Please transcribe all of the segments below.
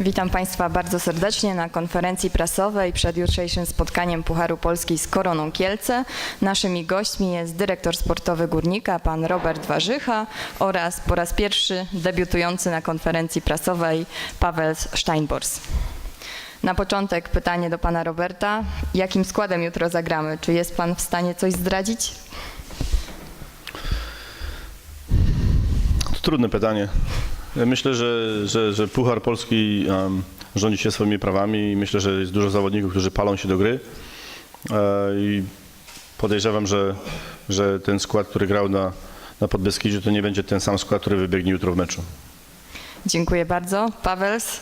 Witam Państwa bardzo serdecznie na konferencji prasowej przed jutrzejszym spotkaniem Pucharu Polski z Koroną Kielce. Naszymi gośćmi jest dyrektor sportowy Górnika, pan Robert Warzycha oraz po raz pierwszy debiutujący na konferencji prasowej Paweł Steinbors. Na początek pytanie do pana Roberta. Jakim składem jutro zagramy? Czy jest pan w stanie coś zdradzić? To trudne pytanie. Myślę, że, że, że Puchar Polski em, rządzi się swoimi prawami i myślę, że jest dużo zawodników, którzy palą się do gry. E, I podejrzewam, że, że ten skład, który grał na, na Podbeskidziu, to nie będzie ten sam skład, który wybiegnie jutro w meczu. Dziękuję bardzo. Pawels,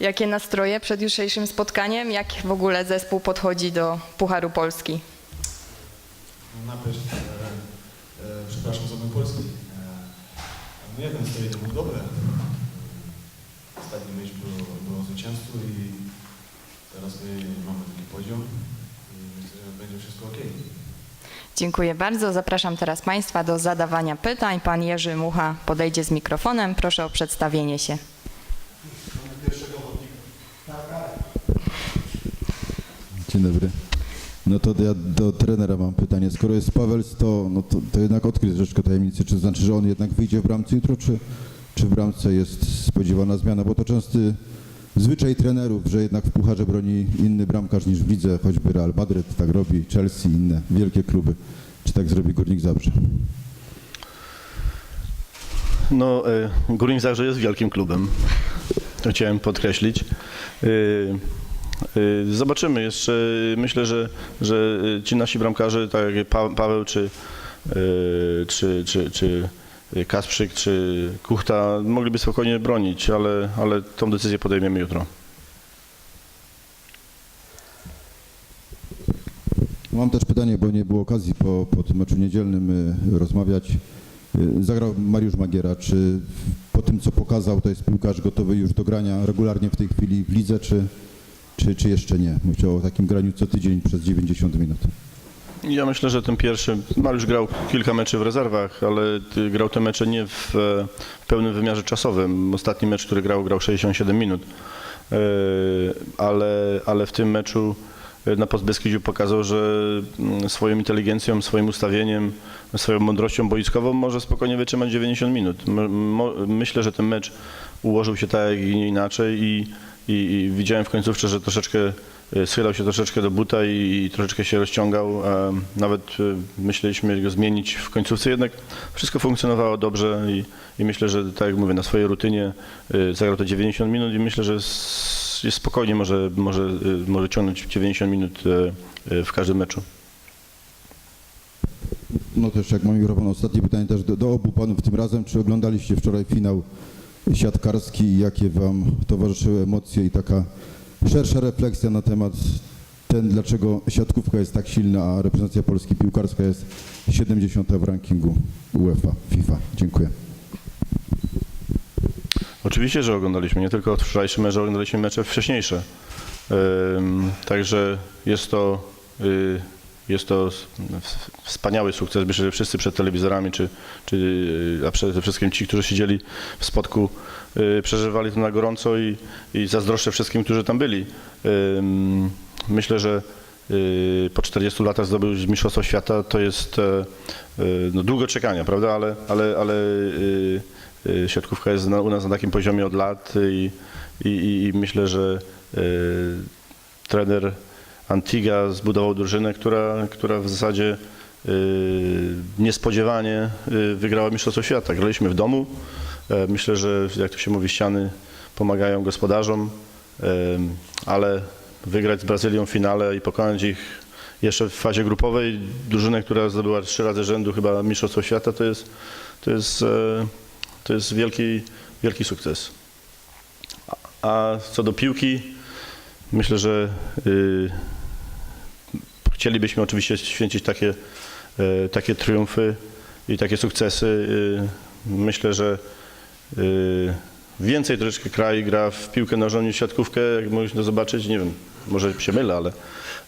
jakie nastroje przed jutrzejszym spotkaniem? Jak w ogóle zespół podchodzi do Pucharu Polski? No najpierw, e, e, przepraszam za mój polski. No nie, ten story to był dobry. Ostatni mecz było, było zwycięstwo i teraz my mamy taki poziom i myślę, że będzie wszystko ok. Dziękuję bardzo. Zapraszam teraz Państwa do zadawania pytań. Pan Jerzy Mucha podejdzie z mikrofonem. Proszę o przedstawienie się. Dzień dobry. No to ja do trenera mam pytanie. Skoro jest Pawels, to, no to, to jednak odkryć troszeczkę tajemnicy. Czy to znaczy, że on jednak wyjdzie w bramce jutro, czy, czy w bramce jest spodziewana zmiana? Bo to częsty zwyczaj trenerów, że jednak w pucharze broni inny bramkarz niż w lidze, choćby Real Madryt tak robi, Chelsea, inne wielkie kluby. Czy tak zrobi Górnik Zabrze? No, e, Górnik Zagrze jest wielkim klubem. To chciałem podkreślić. E, Zobaczymy jeszcze. Myślę, że, że ci nasi bramkarze, tak jak Pa- Paweł czy, czy, czy, czy Kasprzyk, czy Kuchta, mogliby spokojnie bronić, ale, ale tą decyzję podejmiemy jutro. Mam też pytanie, bo nie było okazji po, po tym meczu niedzielnym y, rozmawiać. Y, Zagrał Mariusz Magiera. Czy po tym, co pokazał, to jest piłkarz gotowy już do grania regularnie w tej chwili w lidze, czy, czy, czy jeszcze nie? Myślę o takim graniu co tydzień przez 90 minut. Ja myślę, że ten pierwszy, Mariusz grał kilka meczy w rezerwach, ale ty- grał te mecze nie w, e, w pełnym wymiarze czasowym. Ostatni mecz, który grał, grał 67 minut. E, Ale, ale w tym meczu e, na Podbeskidziu pokazał, że mm, swoją inteligencją, swoim ustawieniem, swoją mądrością boiskową może spokojnie wytrzymać 90 minut. Myślę, że ten mecz ułożył się tak, jak i nie inaczej i, i, i widziałem w końcówce, że troszeczkę e, schylał się troszeczkę do buta i, i troszeczkę się rozciągał. Nawet e, myśleliśmy go zmienić w końcówce, jednak wszystko funkcjonowało dobrze i, i myślę, że tak jak mówię, na swojej rutynie e, zagrał te 90 minut i myślę, że jest spokojnie może, może, może ciągnąć 90 minut w każdym meczu. No też jak mam mikrofon, ostatnie pytanie też do, do obu panów tym razem. Czy oglądaliście wczoraj finał siatkarski jakie wam towarzyszyły emocje i taka szersza refleksja na temat ten, dlaczego siatkówka jest tak silna, a reprezentacja Polski piłkarska jest 70 w rankingu UEFA, FIFA. Dziękuję. Oczywiście, że oglądaliśmy. Nie tylko wczorajszy mecz, oglądaliśmy mecze wcześniejsze. Także jest to, y, jest to wspaniały sukces. Myślę, że wszyscy przed telewizorami, czy, czy, y, a przede wszystkim ci, którzy siedzieli w spotku, y, przeżywali to na gorąco i, i zazdroszczę wszystkim, którzy tam byli. Myślę, że y, po 40 latach zdobyć Mistrzostwo Świata to jest e, no, długo czekania, prawda? Ale, ale, ale siatkówka jest u nas na takim poziomie od lat i, i, i, myślę, że trener Antiga zbudował drużynę, która, która w zasadzie y, niespodziewanie y, wygrała Mistrzostwo Świata. Graliśmy w domu. E, Myślę, że jak to się mówi, ściany pomagają gospodarzom, em, ale wygrać z Brazylią w finale i pokonać ich jeszcze w fazie grupowej, drużynę, która zdobyła trzy razy rzędu chyba Mistrzostwo Świata, to jest, to jest, e, to jest wielki, wielki sukces. A, a co do piłki, myślę, że y, chcielibyśmy oczywiście święcić takie, e, takie triumfy i takie sukcesy. Y, Myślę, że y, więcej troszeczkę kraj gra w piłkę nożną niż w siatkówkę, jak można zobaczyć, nie wiem, może się mylę, ale,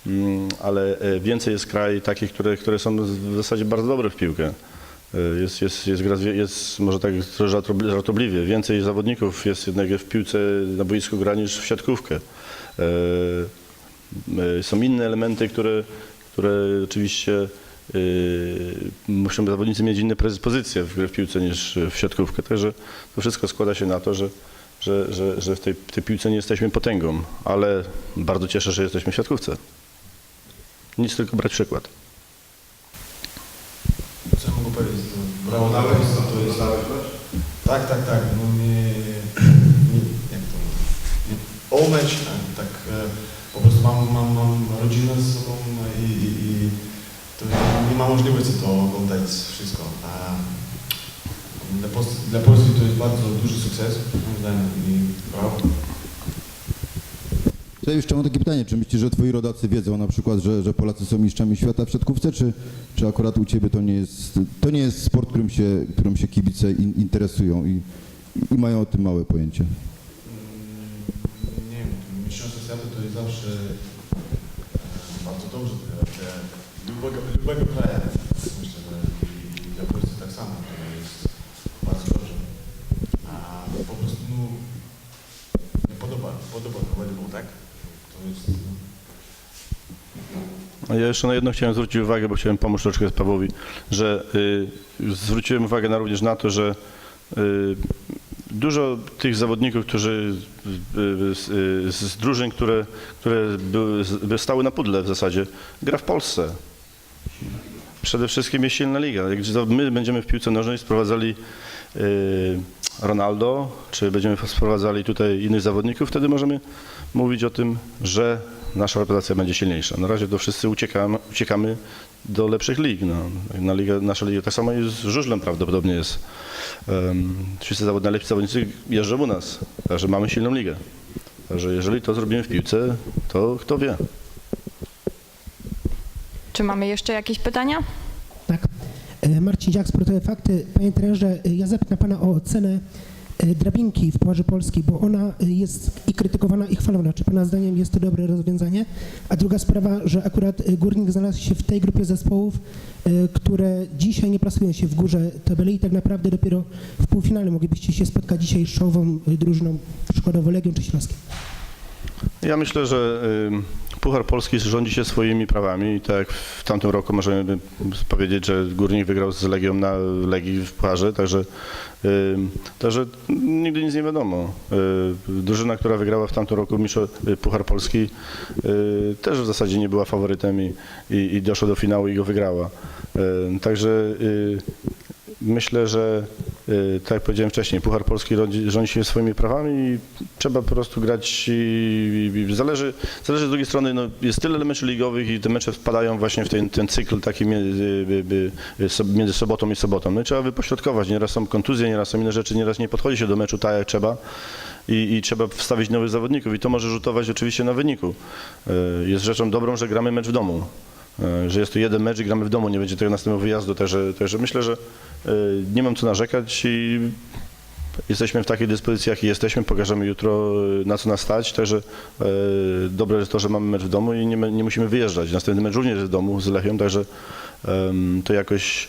mm, ale e, więcej jest kraj takich, które, które są w zasadzie bardzo dobre w piłkę. Jest, jest, jest, gra, jest może tak żartobliwie, więcej zawodników jest jednak w piłce na boisku gra niż w siatkówkę. Y, y, Są inne elementy, które, które oczywiście y, muszą zawodnicy mieć inne predyspozycje w grę w piłce niż w siatkówkę. Także to wszystko składa się na to, że, że, że, że w tej, tej piłce nie jesteśmy potęgą, ale bardzo cieszę, że jesteśmy w siatkówce. Nic, tylko brać przykład. Co ja mogę powiedzieć? No, Brawo dla Państwa, to jest... Tak, tak, tak. No nie, nie jak to nie, all mecz, tak, rodzinę z sobą i, i, i to nie, ma możliwości to oglądać wszystko. A dla, Pos- dla Polski to jest bardzo duży sukces, moim zdaniem, i brawo. Ja jeszcze mam takie pytanie, czy myślisz, że twoi rodacy wiedzą na przykład, że, że Polacy są mistrzami świata w siatkówce, czy, czy akurat u ciebie to nie jest, to nie jest sport, którym się, którym się kibice in, interesują i, i mają o tym małe pojęcie? Mm, Nie wiem, mistrzostwo świata to jest zawsze naprawdę grubego, grubego kraja. Myślę, że dla Polski tak samo, że jest bardzo dobrze. A po prostu no, nie podoba, podoba volleyball, tak? To jest... No. Ja jeszcze na jedno chciałem zwrócić uwagę, bo chciałem pomóc troszeczkę Pawłowi, że y, zwróciłem uwagę na, również na to, że y, dużo tych zawodników, którzy y, z, y, z drużyn, które, które były, z- stały na pudle w zasadzie, gra w Polsce. Przede wszystkim jest silna liga. My będziemy w piłce nożnej sprowadzali y, Ronaldo, czy będziemy sprowadzali tutaj innych zawodników, wtedy możemy mówić o tym, że nasza reprezentacja będzie silniejsza. Na razie to wszyscy uciekamy, uciekamy do lepszych lig. No. Na liga, nasza liga tak samo jest z żużlem prawdopodobnie jest. Um, wszyscy zawod, najlepsi zawodnicy jeżdżą u nas, także mamy silną ligę. Także jeżeli to zrobimy w piłce, to kto wie. Czy mamy jeszcze jakieś pytania? Tak. E, Marcin Dziak, Sportowe Fakty. Panie trenerze, ja zapytam Pana o ocenę drabinki w Pucharze Polski, bo ona e, jest i krytykowana, i chwalona. Czy Pana zdaniem jest to dobre rozwiązanie? A druga sprawa, że akurat e, Górnik znalazł się w tej grupie zespołów, e, które dzisiaj nie plasują się w górze tabeli i tak naprawdę dopiero w półfinale moglibyście się spotkać dzisiaj z czołową e, drużyną, przykładowo Legią czy Śląskiem. Ja myślę, że Puchar Polski rządzi się swoimi prawami i tak jak w tamtym roku możemy powiedzieć, że Górnik wygrał z Legią na Legii w Pucharze, także, y, także nigdy nic nie wiadomo. Y, drużyna, która wygrała w tamtym roku mistrzo, y, Puchar Polski też w zasadzie nie była faworytem i, i, i doszła do finału i go wygrała. Także Myślę, że y, tak jak powiedziałem wcześniej, Puchar Polski rządzi, się swoimi prawami i trzeba po prostu grać zależy, zależy z drugiej strony, no, jest tyle meczów ligowych i te mecze wpadają właśnie w ten, ten cykl taki między, y, między sobotą i sobotą. No i trzeba wypośrodkować, nieraz są kontuzje, nieraz są inne rzeczy, nieraz nie podchodzi się do meczu tak jak trzeba i, i trzeba wstawić nowych zawodników i to może rzutować oczywiście na wyniku. Y, Jest rzeczą dobrą, że gramy mecz w domu. Że jest to jeden mecz i gramy w domu, nie będzie tego następnego wyjazdu, także, także myślę, że e, nie mam co narzekać i jesteśmy w takiej dyspozycji, jakiej jesteśmy, pokażemy jutro e, na co nas stać, także e, dobre jest to, że mamy mecz w domu i nie, nie musimy wyjeżdżać. Następny mecz również jest w domu z Lechią, także to jakoś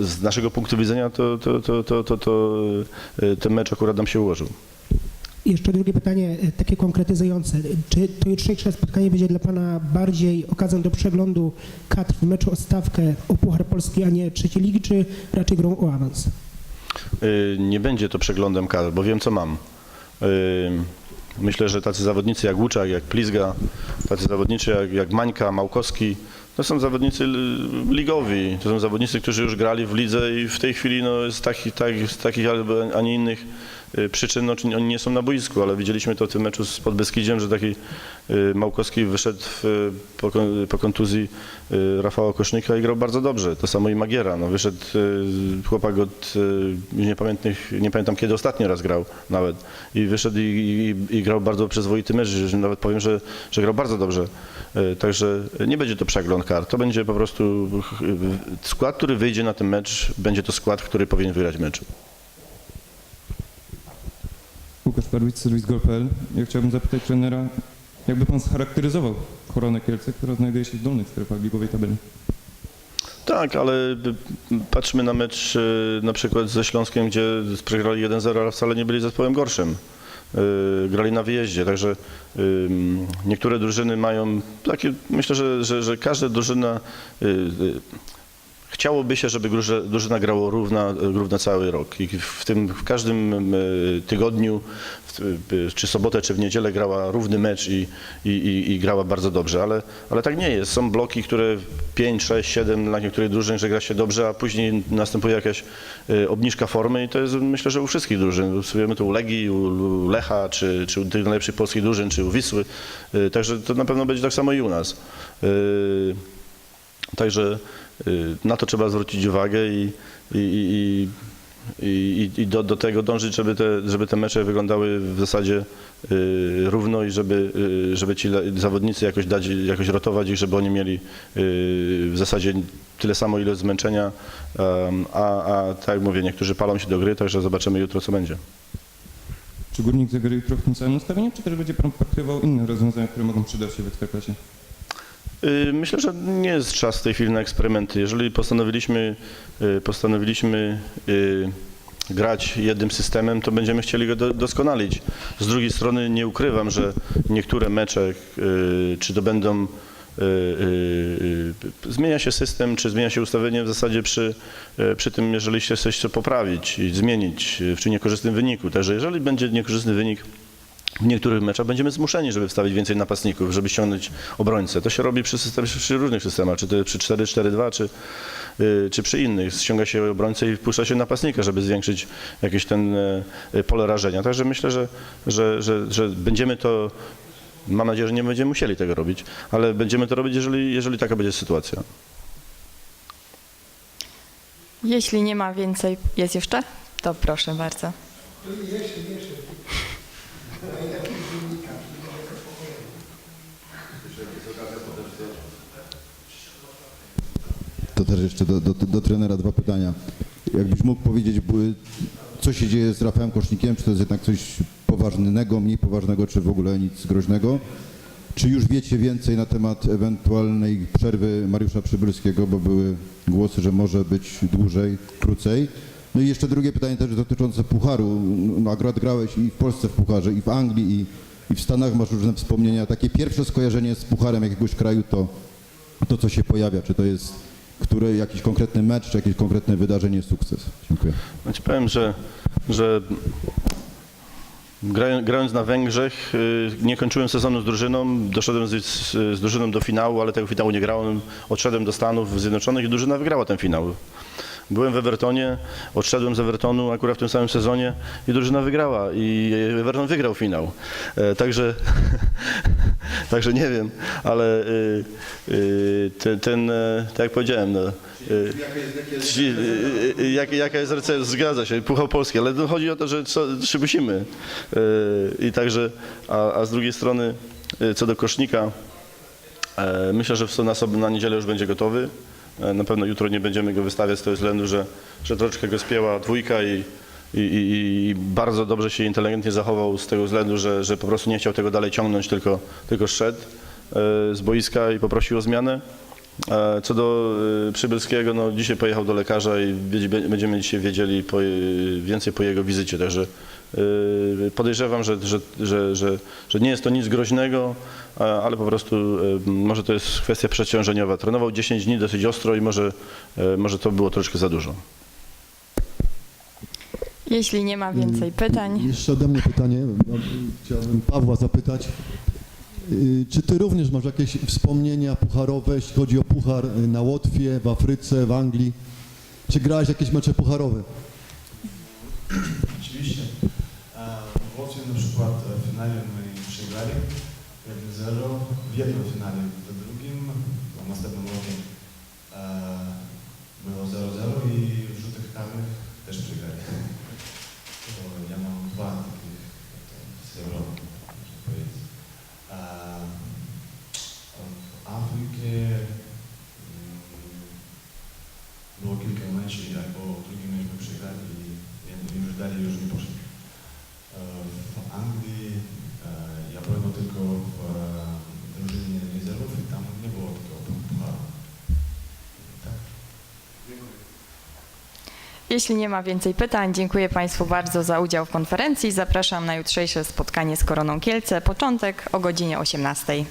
z naszego punktu widzenia to, to, to, to, to, to ten mecz akurat nam się ułożył. Jeszcze drugie pytanie, e, takie konkretyzujące. Czy to jutrzejsze spotkanie będzie dla Pana bardziej okazją do przeglądu kadr w meczu o stawkę o Puchar Polski, a nie trzeciej ligi, czy raczej grą o awans? Y, Nie będzie to przeglądem kadr, bo wiem co mam. Y, Myślę, że tacy zawodnicy jak Łuczak, jak Plizga, tacy zawodnicy jak, jak Mańka, Małkowski, to są zawodnicy ligowi, to są zawodnicy, którzy już grali w lidze i w tej chwili no, z, takich, tak, z takich albo, a nie innych przyczyn no, oni nie są na boisku, ale widzieliśmy to w tym meczu z Podbeskidziem, że taki y, Małkowski wyszedł w, po, kon- po kontuzji y, Rafała Kosznika i grał bardzo dobrze. To samo i Magiera. No, wyszedł y, chłopak od y, niepamiętnych, nie pamiętam kiedy ostatni raz grał nawet i wyszedł i, i, i grał bardzo przyzwoity mecz, nawet powiem, że, że grał bardzo dobrze. Y, Także nie będzie to przegląd kart, to będzie po prostu y, skład, który wyjdzie na ten mecz, będzie to skład, który powinien wygrać mecz. Łukasz Parwicz, serwis Gol.pl. Ja chciałbym zapytać trenera, jakby pan scharakteryzował Koronę Kielce, która znajduje się w dolnych strefach ligowej tabeli? Tak, ale y, patrzmy na mecz y, na przykład ze Śląskiem, gdzie przegrali 1-0, ale wcale nie byli zespołem gorszym. Y, Grali na wyjeździe, także niektóre drużyny mają takie, myślę, że, że, że każda drużyna Chciałoby się, żeby drużyna, grało równa, równa cały rok i w tym w każdym tygodniu, czy sobotę, czy w niedzielę grała równy mecz i, i, i, i grała bardzo dobrze, ale, ale tak nie jest. Są bloki, które 5, 6, 7 dla niektórych drużyn, że gra się dobrze, a później następuje jakaś y, obniżka formy i to jest myślę, że u wszystkich drużyn. Wiemy to u Legii, u, Lecha, czy, czy u tych najlepszych polskich drużyn, czy u Wisły. Y, Także to na pewno będzie tak samo i u nas. Y, Także na to trzeba zwrócić uwagę i, i, i, i, i do, do tego dążyć, żeby te, żeby te mecze wyglądały w zasadzie y, równo i żeby, y, żeby ci zawodnicy jakoś dać, jakoś rotować ich, żeby oni mieli y, w zasadzie tyle samo ile zmęczenia, a, a tak jak mówię, niektórzy palą się do gry, także zobaczymy jutro co będzie. Czy Górnik zagra jutro w tym samym nastawieniu, czy też będzie pan praktykował inne rozwiązania, które mogą przydać się w Ekstraklasie? Y, Myślę, że nie jest czas w tej chwili na eksperymenty. Jeżeli postanowiliśmy, y, postanowiliśmy y, grać jednym systemem, to będziemy chcieli go do, doskonalić. Z drugiej strony nie ukrywam, że niektóre mecze, czy to będą zmienia się system, czy zmienia się ustawienie w zasadzie przy, przy tym, jeżeli się coś chce poprawić i zmienić przy niekorzystnym wyniku. Także jeżeli będzie niekorzystny wynik, w niektórych meczach będziemy zmuszeni, żeby wstawić więcej napastników, żeby ściągnąć obrońcę. To się robi przy, systemie, przy różnych systemach, czy to przy 4-4-2, czy, y, czy przy innych. Ściąga się obrońcę i wpuszcza się napastnika, żeby zwiększyć jakieś ten e, pole rażenia. Także myślę, że, że, że, że będziemy to, mam nadzieję, że nie będziemy musieli tego robić, ale będziemy to robić, jeżeli, jeżeli taka będzie sytuacja. Jeśli nie ma więcej, jest jeszcze? To proszę bardzo. To też jeszcze do, do, do trenera dwa pytania. Jakbyś mógł powiedzieć, co się dzieje z Rafałem Kosznikiem? Czy to jest jednak coś poważnego, mniej poważnego, czy w ogóle nic groźnego? Czy już wiecie więcej na temat ewentualnej przerwy Mariusza Przybylskiego, bo były głosy, że może być dłużej, krócej? No i jeszcze drugie pytanie też dotyczące Pucharu. No, akurat grałeś i w Polsce w Pucharze, i w Anglii, i, i w Stanach masz różne wspomnienia. Takie pierwsze skojarzenie z Pucharem jakiegoś kraju to, to co się pojawia? Czy to jest który, jakiś konkretny mecz, czy jakieś konkretne wydarzenie, sukces? Dziękuję. Ci powiem, że, że grając, na Węgrzech y, nie kończyłem sezonu z drużyną, doszedłem z, z, z drużyną do finału, ale tego finału nie grałem. Odszedłem do Stanów Zjednoczonych i drużyna wygrała ten finał. Byłem w Evertonie, odszedłem z Evertonu akurat w tym samym sezonie i drużyna wygrała i Everton wygrał finał. E, także, także nie wiem, ale y, y, ten, ten, e, tak jak powiedziałem, no, y, Ci- y, y, jak, jaka jest recepcja? Zgadza się, Puchał Polski, ale no chodzi o to, że co, musimy. I także, a, a z drugiej strony, co do kosznika, e, myślę, że na, sobie, na niedzielę już będzie gotowy. E, Na pewno jutro nie będziemy go wystawiać z tego względu, że, że troszeczkę go spięła dwójka i, i, i, i bardzo dobrze się inteligentnie zachował z tego względu, że, że po prostu nie chciał tego dalej ciągnąć, tylko, tylko szedł e, z boiska i poprosił o zmianę. E, Co do Przybylskiego, no dzisiaj pojechał do lekarza i będziemy dzisiaj wiedzieli po, więcej po jego wizycie, także podejrzewam, że, że, że, że, że nie jest to nic groźnego, ale po prostu y, może to jest kwestia przeciążeniowa. Trenował 10 dni dosyć ostro i może, y, może to było troszkę za dużo. Jeśli nie ma więcej pytań, Jeszcze ode mnie pytanie. No, Chciałbym Pawła zapytać. y, Czy ty również masz jakieś wspomnienia pucharowe, jeśli chodzi o puchar y, na Łotwie, w Afryce, w Anglii? Czy grałeś jakieś mecze pucharowe? E, na przykład e, finale my przegrali 1-0, w jednym finale, w drugim, w następnym roku e, było 0-0 i w rzutach karnych też przegrali. w Anglii e, ja byłem tylko w e, drużynie rezerwów i tam nie było takiego pucharu. Tak. Dziękuję. Jeśli nie ma więcej pytań, dziękuję Państwu bardzo za udział w konferencji. Zapraszam na jutrzejsze spotkanie z Koroną Kielce, początek o godzinie 18.